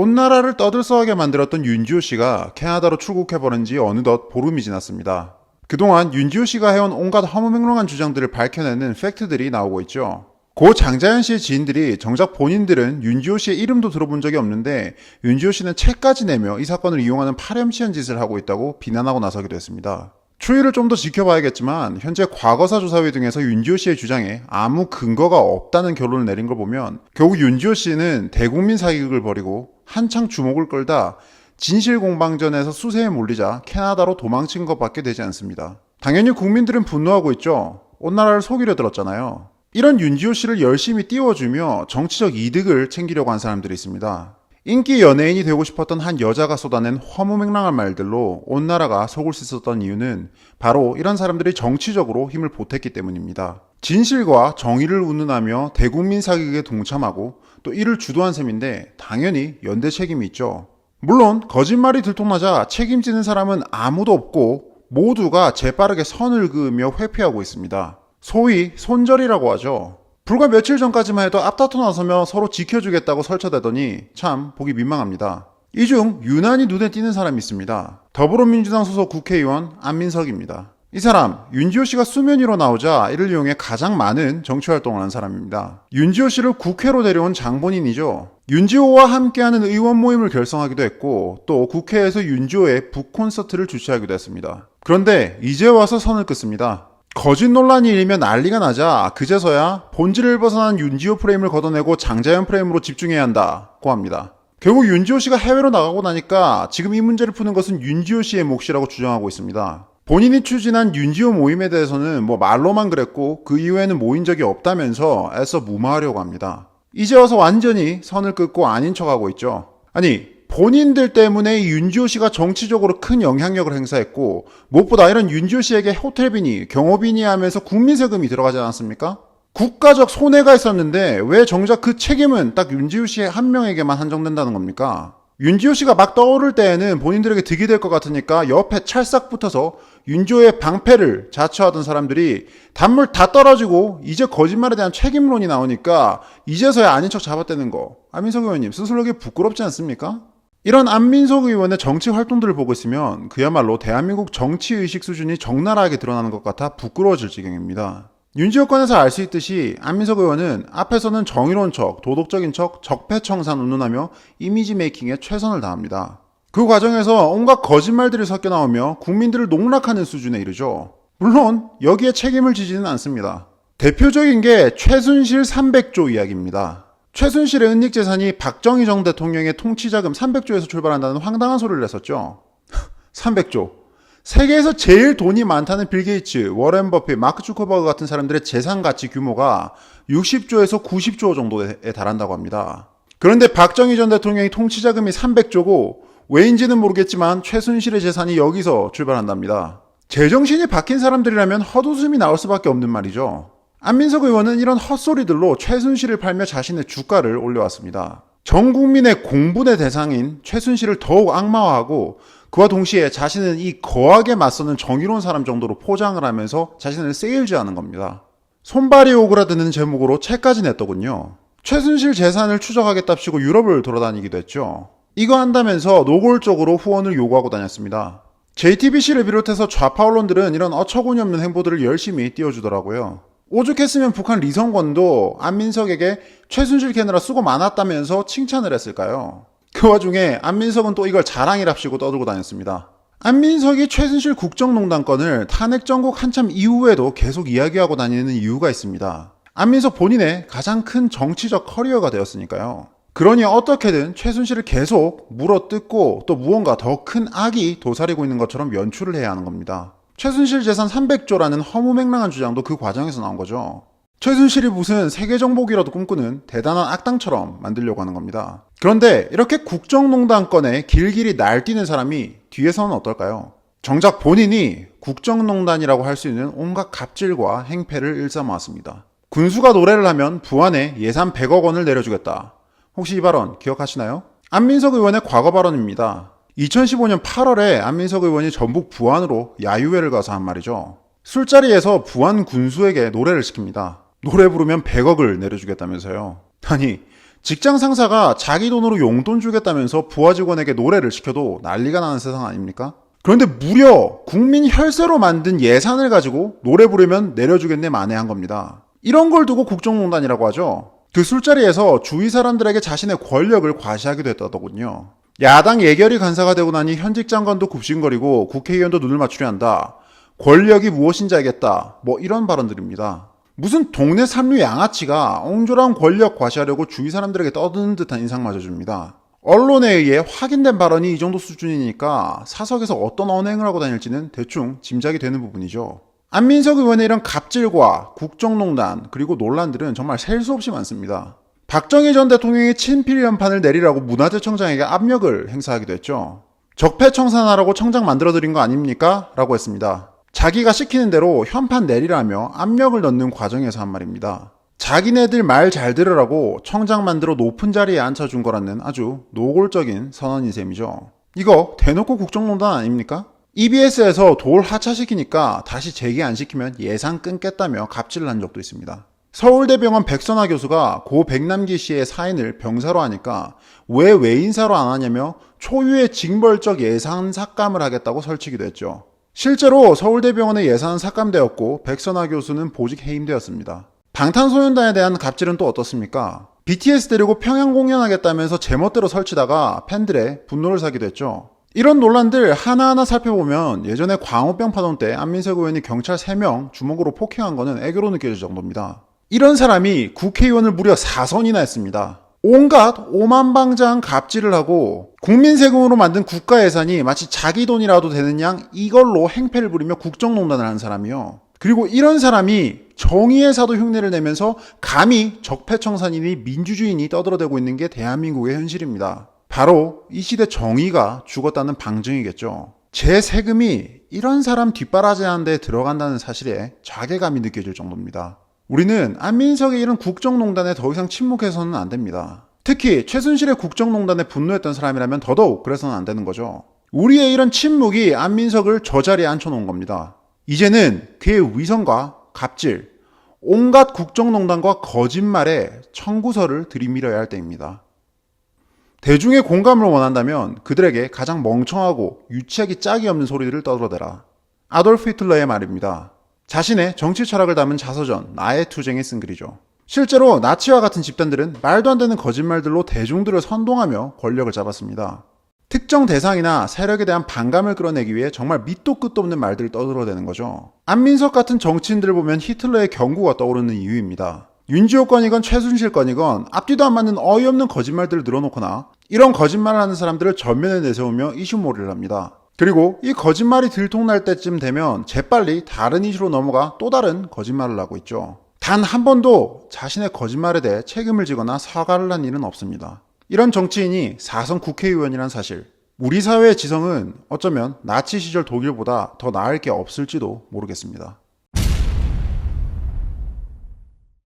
온 나라를 떠들썩하게 만들었던 윤지호 씨가 캐나다로 출국해버린 지 어느덧 보름이 지났습니다. 그동안 윤지호 씨가 해온 온갖 허무맹랑한 주장들을 밝혀내는 팩트들이 나오고 있죠. 고 장자연 씨의 지인들이 정작 본인들은 윤지호 씨의 이름도 들어본 적이 없는데 윤지호 씨는 책까지 내며 이 사건을 이용하는 파렴치한 짓을 하고 있다고 비난하고 나서기도 했습니다. 추이를 좀 더 지켜봐야겠지만 현재 과거사 조사회 등에서 윤지호 씨의 주장에 아무 근거가 없다는 결론을 내린 걸 보면 결국 윤지호 씨는 대국민 사기극을 벌이고 한창 주목을 끌다 진실 공방전에서 수세에 몰리자 캐나다로 도망친 것밖에 되지 않습니다. 당연히 국민들은 분노하고 있죠. 온 나라를 속이려 들었잖아요. 이런 윤지호 씨를 열심히 띄워주며 정치적 이득을 챙기려고 한 사람들이 있습니다. 인기 연예인이 되고 싶었던 한 여자가 쏟아낸 허무맹랑한 말들로 온 나라가 속을 수 있었던 이유는 바로 이런 사람들이 정치적으로 힘을 보탰기 때문입니다. 진실과 정의를 운운하며 대국민 사기극에 동참하고 또 이를 주도한 셈인데 당연히 연대 책임이 있죠. 물론 거짓말이 들통나자 책임지는 사람은 아무도 없고 모두가 재빠르게 선을 그으며 회피하고 있습니다. 소위 손절이라고 하죠. 불과 며칠 전까지만 해도 앞다퉈 나서며 서로 지켜주겠다고 설쳐대더니 참 보기 민망합니다. 이 중 유난히 눈에 띄는 사람이 있습니다. 더불어민주당 소속 국회의원 안민석입니다. 이 사람 윤지호 씨가 수면 위로 나오자 이를 이용해 가장 많은 정치 활동을 한 사람입니다. 윤지호 씨를 국회로 데려온 장본인이죠. 윤지호와 함께하는 의원 모임을 결성하기도 했고 또 국회에서 윤지호의 북 콘서트를 주최하기도 했습니다. 그런데 이제 와서 선을 긋습니다. 거짓 논란이 일면 난리가 나자 그제서야 본질을 벗어난 윤지호 프레임을 걷어내고 장자연 프레임으로 집중해야 한다고 합니다. 결국 윤지호 씨가 해외로 나가고 나니까 지금 이 문제를 푸는 것은 윤지호 씨의 몫이라고 주장하고 있습니다. 본인이 추진한 윤지호 모임에 대해서는 뭐 말로만 그랬고 그 이후에는 모인 적이 없다면서 애써 무마하려고 합니다. 이제 와서 완전히 선을 긋고 아닌 척하고 있죠. 아니 본인들 때문에 이 윤지호 씨가 정치적으로 큰 영향력을 행사했고 무엇보다 이런 윤지호 씨에게 호텔비니 경호비니 하면서 국민 세금이 들어가지 않았습니까? 국가적 손해가 있었는데 왜 정작 그 책임은 딱 윤지호 씨 한 명에게만 한정된다는 겁니까? 윤지호 씨가 막 떠오를 때에는 본인들에게 득이 될 것 같으니까 옆에 찰싹 붙어서 윤지호의 방패를 자처하던 사람들이 단물 다 떨어지고 이제 거짓말에 대한 책임론이 나오니까 이제서야 아닌 척 잡아떼는 거. 안민석 의원님 스스로에게 부끄럽지 않습니까? 이런 안민석 의원의 정치 활동들을 보고 있으면 그야말로 대한민국 정치 의식 수준이 적나라하게 드러나는 것 같아 부끄러워질 지경입니다. 윤지호 건에서 알 수 있듯이 안민석 의원은 앞에서는 정의로운 척, 도덕적인 척, 적폐청산 운운하며 이미지 메이킹에 최선을 다합니다. 그 과정에서 온갖 거짓말들이 섞여 나오며 국민들을 농락하는 수준에 이르죠. 물론 여기에 책임을 지지는 않습니다. 대표적인 게 최순실 300조 이야기입니다. 최순실의 은닉 재산이 박정희 전 대통령의 통치자금 300조에서 출발한다는 황당한 소리를 냈었죠. 300조. 세계에서 제일 돈이 많다는 빌 게이츠, 워렌 버핏, 마크 주커버그 같은 사람들의 재산 가치 규모가 60조에서 90조 정도에 달한다고 합니다. 그런데 박정희 전 대통령의 통치자금이 300조고 왜인지는 모르겠지만 최순실의 재산이 여기서 출발한답니다. 제정신이 박힌 사람들이라면 헛웃음이 나올 수밖에 없는 말이죠. 안민석 의원은 이런 헛소리들로 최순실을 팔며 자신의 주가를 올려왔습니다. 전 국민의 공분의 대상인 최순실을 더욱 악마화하고 그와 동시에 자신은 이 거하게 맞서는 정의로운 사람 정도로 포장을 하면서 자신을 세일즈하는 겁니다. 손발이 오그라드는 제목으로 책까지 냈더군요. 최순실 재산을 추적하겠답시고 유럽을 돌아다니기도 했죠. 이거 한다면서 노골적으로 후원을 요구하고 다녔습니다. JTBC를 비롯해서 좌파 언론들은 이런 어처구니 없는 행보들을 열심히 띄워주더라고요. 오죽했으면 북한 리성권도 안민석에게 최순실 캐느라 수고 많았다면서 칭찬을 했을까요? 그 와중에 안민석은 또 이걸 자랑이랍시고 떠들고 다녔습니다. 안민석이 최순실 국정농단 건을 탄핵 정국 한참 이후에도 계속 이야기하고 다니는 이유가 있습니다. 안민석 본인의 가장 큰 정치적 커리어가 되었으니까요. 그러니 어떻게든 최순실을 계속 물어뜯고 또 무언가 더 큰 악이 도사리고 있는 것처럼 연출을 해야 하는 겁니다. 최순실 재산 300조라는 허무맹랑한 주장도 그 과정에서 나온 거죠. 최순실이 무슨 세계 정복이라도 꿈꾸는 대단한 악당처럼 만들려고 하는 겁니다. 그런데 이렇게 국정농단 건에 길길이 날뛰는 사람이 뒤에서는 어떨까요? 정작 본인이 국정농단이라고 할 수 있는 온갖 갑질과 행패를 일삼아왔습니다. 군수가 노래를 하면 부안에 예산 100억 원을 내려주겠다. 혹시 이 발언 기억하시나요? 안민석 의원의 과거 발언입니다. 2015년 8월에 안민석 의원이 전북 부안으로 야유회를 가서 한 말이죠. 술자리에서 부안 군수에게 노래를 시킵니다. 노래 부르면 100억을 내려주겠다면서요. 아니, 직장 상사가 자기 돈으로 용돈 주겠다면서 부하 직원에게 노래를 시켜도 난리가 나는 세상 아닙니까? 그런데 무려 국민 혈세로 만든 예산을 가지고 노래 부르면 내려주겠네 만회한 겁니다. 이런 걸 두고 국정농단이라고 하죠. 그 술자리에서 주위 사람들에게 자신의 권력을 과시하기도 했다더군요. 야당 예결위 간사가 되고 나니 현직 장관도 굽신거리고 국회의원도 눈을 맞추려 한다. 권력이 무엇인지 알겠다. 뭐 이런 발언들입니다. 무슨 동네 삼류 양아치가 옹졸한 권력 과시하려고 주위 사람들에게 떠드는 듯한 인상마저 줍니다. 언론에 의해 확인된 발언이 이 정도 수준이니까 사석에서 어떤 언행을 하고 다닐지는 대충 짐작이 되는 부분이죠. 안민석 의원의 이런 갑질과 국정농단 그리고 논란들은 정말 셀 수 없이 많습니다. 박정희 전 대통령이 친필 연판을 내리라고 문화재청장에게 압력을 행사하기도 했죠. 적폐 청산하라고 청장 만들어드린 거 아닙니까? 라고 했습니다. 자기가 시키는 대로 현판 내리라며 압력을 넣는 과정에서 한 말입니다. 자기네들 말 잘 들으라고 청장 만들어 높은 자리에 앉혀준 거라는 아주 노골적인 선언인 셈이죠. 이거 대놓고 국정농단 아닙니까? EBS에서 돌 하차시키니까 다시 재개 안 시키면 예산 끊겠다며 갑질을 한 적도 있습니다. 서울대병원 백선화 교수가 고 백남기 씨의 사인을 병사로 하니까 왜 외인사로 안 하냐며 초유의 징벌적 예산 삭감을 하겠다고 설치기도 했죠. 실제로 서울대병원의 예산은 삭감되었고 백선화 교수는 보직 해임되었습니다. 방탄소년단에 대한 갑질은 또 어떻습니까? BTS 데리고 평양 공연하겠다면서 제멋대로 설치다가 팬들의 분노를 사기도 했죠. 이런 논란들 하나하나 살펴보면 예전에 광우병 파동 때 안민석 의원이 경찰 3명 주먹으로 폭행한 거는 애교로 느껴질 정도입니다. 이런 사람이 국회의원을 무려 4선이나 했습니다. 온갖 오만방자한 갑질을 하고 국민 세금으로 만든 국가 예산이 마치 자기 돈이라도 되는 양 이걸로 행패를 부리며 국정농단을 하는 사람이요. 그리고 이런 사람이 정의의 사도 흉내를 내면서 감히 적폐청산이니 민주주의니 떠들어대고 있는 게 대한민국의 현실입니다. 바로 이 시대 정의가 죽었다는 방증이겠죠. 제 세금이 이런 사람 뒷바라지하는 데 들어간다는 사실에 자괴감이 느껴질 정도입니다. 우리는 안민석의 이런 국정농단에 더 이상 침묵해서는 안 됩니다. 특히 최순실의 국정농단에 분노했던 사람이라면 더더욱 그래서는 안 되는 거죠. 우리의 이런 침묵이 안민석을 저 자리에 앉혀놓은 겁니다. 이제는 그의 위선과 갑질, 온갖 국정농단과 거짓말에 청구서를 들이밀어야 할 때입니다. 대중의 공감을 원한다면 그들에게 가장 멍청하고 유치하기 짝이 없는 소리들을 떠들어대라. 아돌프 히틀러의 말입니다. 자신의 정치 철학을 담은 자서전 나의 투쟁에 쓴 글이죠. 실제로 나치와 같은 집단들은 말도 안 되는 거짓말들로 대중들을 선동하며 권력을 잡았습니다. 특정 대상이나 세력에 대한 반감을 끌어내기 위해 정말 밑도 끝도 없는 말들을 떠들어대는 거죠. 안민석 같은 정치인들을 보면 히틀러의 경고가 떠오르는 이유입니다. 윤지호 건이건 최순실 건이건 앞뒤도 안 맞는 어이없는 거짓말들을 늘어놓거나 이런 거짓말을 하는 사람들을 전면에 내세우며 이슈몰이를 합니다. 그리고 이 거짓말이 들통날 때쯤 되면 재빨리 다른 이슈로 넘어가 또 다른 거짓말을 하고 있죠. 단 한 번도 자신의 거짓말에 대해 책임을 지거나 사과를 한 일은 없습니다. 이런 정치인이 사선 국회의원이란 사실. 우리 사회의 지성은 어쩌면 나치 시절 독일보다 더 나을 게 없을지도 모르겠습니다.